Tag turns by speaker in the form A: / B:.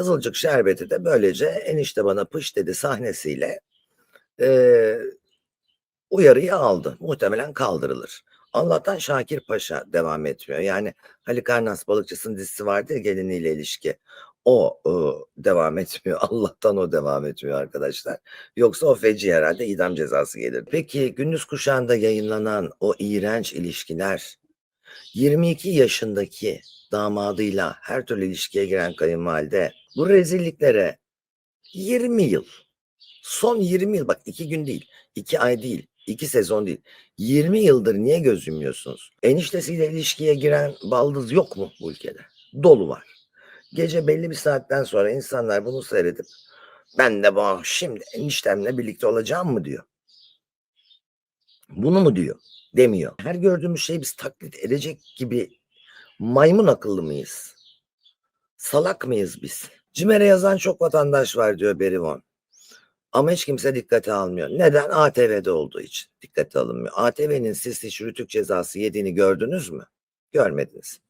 A: Kızılcık Şerbeti de böylece enişte bana pış dedi sahnesiyle eee, uyarıyı aldı. Muhtemelen kaldırılır. Allah'tan Şakir Paşa devam etmiyor. Yani Halikarnas balıkçısının dizisi vardı ya geliniyle ilişki. O ıı, devam etmiyor. Allah'tan o devam etmiyor arkadaşlar. Yoksa o feci herhalde idam cezası gelir. Peki gündüz kuşağında yayınlanan o iğrenç ilişkiler 22 yaşındaki damadıyla her türlü ilişkiye giren kayınvalide bu rezilliklere 20 yıl son 20 yıl bak 2 gün değil 2 ay değil 2 sezon değil 20 yıldır niye göz yumuyorsunuz? Eniştesiyle ilişkiye giren baldız yok mu bu ülkede? Dolu var. Gece belli bir saatten sonra insanlar bunu seyredip ben de bu şimdi eniştemle birlikte olacağım mı diyor. Bunu mu diyor? Demiyor. Her gördüğümüz şeyi biz taklit edecek gibi maymun akıllı mıyız? Salak mıyız biz? Cimer'e yazan çok vatandaş var diyor Berivon. Ama hiç kimse dikkate almıyor. Neden? ATV'de olduğu için dikkate alınmıyor. ATV'nin siz hiç rütük cezası yediğini gördünüz mü? Görmediniz.